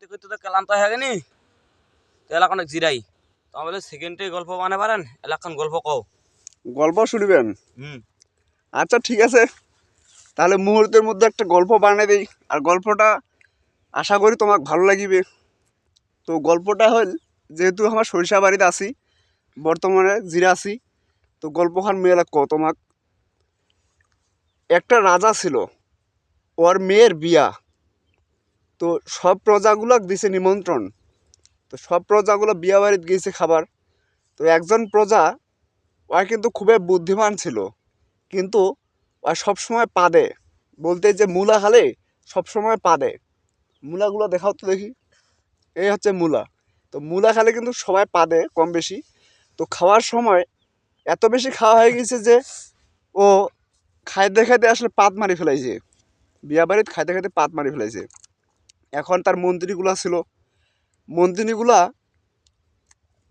করতে করতে তো ক্লান্ত হয়ে গেনি? তো এলাকা জিরাই। তো আমি বলে সেকেন্ডে গল্প বানাতে পারেন? এলাকান গল্প কও। গল্প শুনবেন? হুম। আচ্ছা ঠিক আছে। তাহলে মুহূর্তের মধ্যে একটা গল্প বানিয়ে দিই। আর গল্পটা আশা করি তোমাকে ভালো লাগিবে। তো গল্পটা হল যেহেতু আমার সরিষা বাড়িতে আছি বর্তমানে জিরা আছি তো গল্পখান মেয়ে ক তোমাক? একটা রাজা ছিল। ওর মেয়ের বিয়া। তো সব প্রজাগুলোক দিছে নিমন্ত্রণ। তো সব প্রজাগুলো বিয়া বাড়িতে গিয়েছে খাবার। তো একজন প্রজা ওর কিন্তু খুবই বুদ্ধিমান ছিল। কিন্তু আর সবসময় পাদে। বলতে যে মূলা খালে সবসময় পাদে। মূলাগুলো দেখাও তো দেখি। এই হচ্ছে মূলা। তো মূলা খালে কিন্তু সবাই পাদে কম বেশি। তো খাওয়ার সময় এত বেশি খাওয়া হয়ে গেছে যে ও খাইতে খাইতে আসলে পাত মারি ফেলাইছে। বিয়া বাড়িতে খাইতে খাইতে পাত মারি ফেলাইছে। এখন তার মন্ত্রীগুলা ছিল। মন্ত্রীগুলা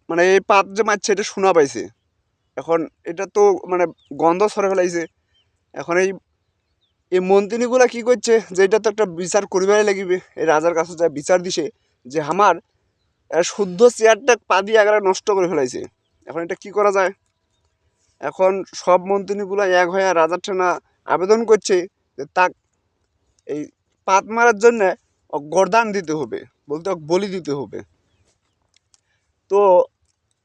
মানে এই পাত যে মারছে এটা শোনা পাইছে। এখন এটা তো মানে গন্ধ সরে ফেলাইছে। এখন এই এই মন্ত্রীগুলা কি করছে যে এটা তো একটা বিচার করিবারই লাগিবে। এই রাজার কাছে যা বিচার দিছে যে আমার শুদ্ধ চেয়ারটা পা দিয়ে এগারে নষ্ট করে ফেলাইছে। এখন এটা কি করা যায়? এখন সব মন্ত্রীগুলো এক হয়ে রাজার ঠেনা আবেদন করছে যে তাক, এই পাত মারার জন্য গরদান দিতে হবে, বলতে বলি দিতে হবে। তো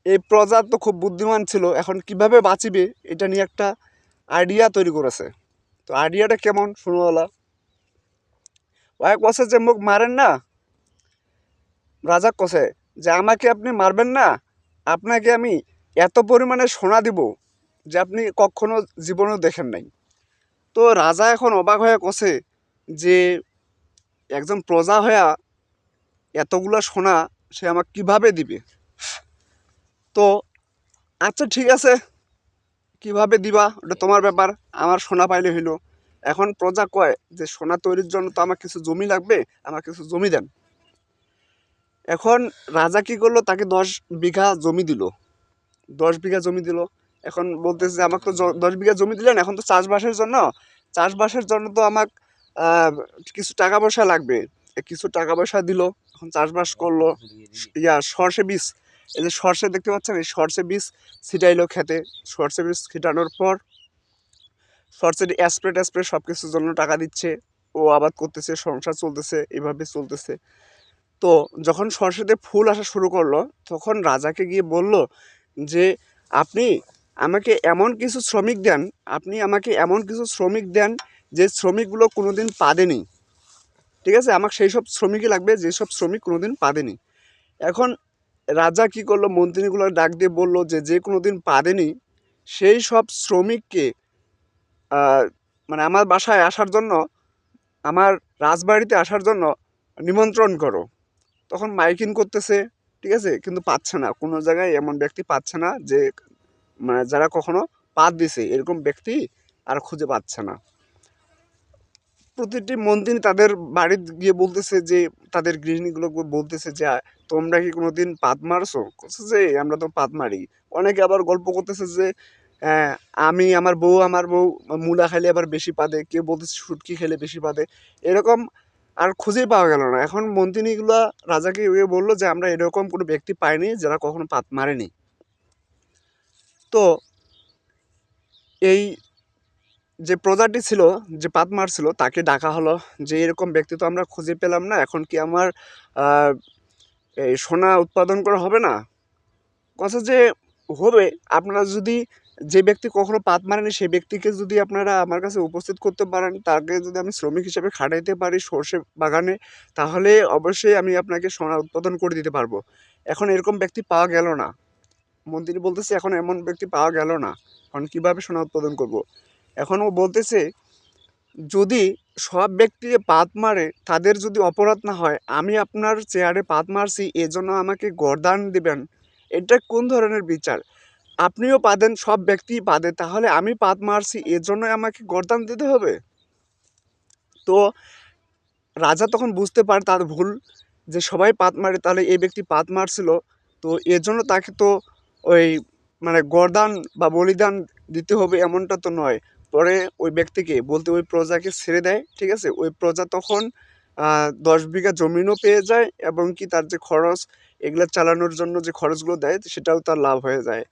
এই প্রজা তো খুব বুদ্ধিমান ছিল, এখন কীভাবে বাঁচিবে এটা নিয়ে একটা আইডিয়া তৈরি করেছে। তো আইডিয়াটা কেমন শুনোওয়ালা ওই কষে যে মুখ মারেন না, রাজা কষে যে আমাকে আপনি মারবেন না, আপনাকে আমি এত পরিমাণে সোনা দিব যে আপনি কখনো জীবনেও দেখেন নাই। তো রাজা এখন অবাক হয়ে কষে যে একজন প্রজা হয়ে এতগুলো সোনা সে আমাকে কীভাবে দিবে? তো আচ্ছা ঠিক আছে, কীভাবে দিবা? ওটা তোমার ব্যাপার, আমার সোনা পাইলে হইল। এখন প্রজা কয় যে সোনা তৈরির জন্য তো আমার কিছু জমি লাগবে আমার কিছু জমি দেন। এখন রাজা কি করল? তাকে দশ বিঘা জমি দিল। দশ বিঘা জমি দিল। এখন বলতেছে যে আমাকে তো দশ বিঘা জমি দিলেন, এখন তো চাষবাসের জন্য। চাষবাসের জন্য তো আমাকে কিছু টাকা পয়সা লাগবে। কিছু টাকা পয়সা দিল, এখন চাষবাস করল। ইয়া, সর্ষে বীজ। এই যে সর্ষে দেখতে পাচ্ছেন, এই সর্ষে বীজ ছিটাইলো খেতে। সর্ষে বীজ ছিটানোর পর সর্ষে স্প্রে ট্যাস্প্রে সব কিছুর জন্য টাকা দিচ্ছে। ও আবাদ করতেছে, সংসার চলতেছে, এভাবে চলতেছে। তো যখন সরস্বতী ফুল আসা শুরু করল, তখন রাজাকে গিয়ে বলল যে, আপনি আমাকে এমন কিছু শ্রমিক দেন, আপনি আমাকে এমন কিছু শ্রমিক দেন যে শ্রমিকগুলো কোনো কোনোদিন পাদেনি ঠিক আছে? আমাকে সেই সব শ্রমিকই লাগবে যেসব শ্রমিক কোনো কোনোদিন পাদেনি এখন রাজা কি করল? মন্ত্রীগুলো ডাক দিয়ে বলল যে যে কোনোদিন পাদেনি সেই সব শ্রমিককে মানে আমার বাসায় আসার জন্য, আমার রাজবাড়িতে আসার জন্য নিমন্ত্রণ করো। তখন মাইকিং করতেছে, ঠিক আছে? কিন্তু পাচ্ছে না। কোনো জায়গায় এমন ব্যক্তি পাচ্ছে না যে মানে যারা কখনো পাত দিছে, এরকম ব্যক্তি আর খুঁজে পাচ্ছে না। প্রতিটি মন্ত্রী তাদের বাড়িতে গিয়ে বলতেছে যে, তাদের গৃহিণীগুলো বলতেছে যে তোমরা কি কোনোদিন পাত মারছো? যে, আমরা তো পাত মারি। অনেকে আবার গল্প করতেছে যে আমি আমার বউ আমার বউ মূলা খাইলে আবার বেশি পাদে। কেউ বলতেছে শুটকি খেলে বেশি পাদে। এরকম আর খুঁজেই পাওয়া গেল না। এখন মন্ত্রীগুলো রাজাকে ইয়ে বলল যে, আমরা এরকম কোনো ব্যক্তি পাইনি যারা কখনো পাত মারেনি। তো এই যে প্রজাটি ছিল, যে পাত মারছিল তাকে ডাকা হলো যে এরকম ব্যক্তি তো আমরা খুঁজে পেলাম না, এখন কি আমার এই সোনা উৎপাদন করা হবে না? কথা যে হবে, আপনারা যদি যে ব্যক্তি কখনো পাত মারেনি সেই ব্যক্তিকে যদি আপনারা আমার কাছে উপস্থিত করতে পারেন, তাকে যদি আমি শ্রমিক হিসেবে খাটাইতে পারি সর্ষে বাগানে, তাহলে অবশ্যই আমি আপনাকে সোনা উৎপাদন করে দিতে পারব। এখন এরকম ব্যক্তি পাওয়া গেল না। মন্ত্রী বলতেছে, এখন এমন ব্যক্তি পাওয়া গেল না। এখন কীভাবে সোনা উৎপাদন করব। এখন ও বলতেছে, যদি সব ব্যক্তি যে পাত মারে, তাদের যদি অপরাধ না হয়, আমি আপনার চেয়ারে পাত মারছি, এজন্য আমাকে গরদান দিবেন। এটা কোন ধরনের বিচার? আপনিও পাদেন সব ব্যক্তি পাদে তাহলে আমি পাত মারছি এর জন্য আমাকে গরদান দিতে হবে? তো রাজা তখন বুঝতে পারে তার ভুল, যে সবাই পাত মারে, তাহলে এই ব্যক্তি পাত মারছিল, তো এর জন্য তাকে তো ওই মানে গরদান বা বলিদান দিতে হবে, এমনটা তো নয়। পরে ওই ব্যক্তিকে বলতে ওই প্রজাকে ছেড়ে দেয়, ঠিক আছে? ওই প্রজা তখন দশ বিঘা জমিনও পেয়ে যায় এবং কি তার যে খরচ, এগুলো চালানোর জন্য যে খরচগুলো দেয়, সেটাও তার লাভ হয়ে যায়।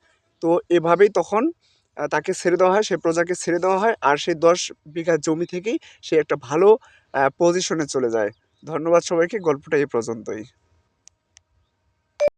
তো এভাবেই তখন তাকে ছেড়ে দেওয়া হয় সেই প্রজাকে ছেড়ে দেওয়া হয় আর সেই দশ বিঘা জমি থেকেই সে একটা ভালো পজিশনে চলে যায়। ধন্যবাদ সবাইকে, গল্পটা এই পর্যন্তই।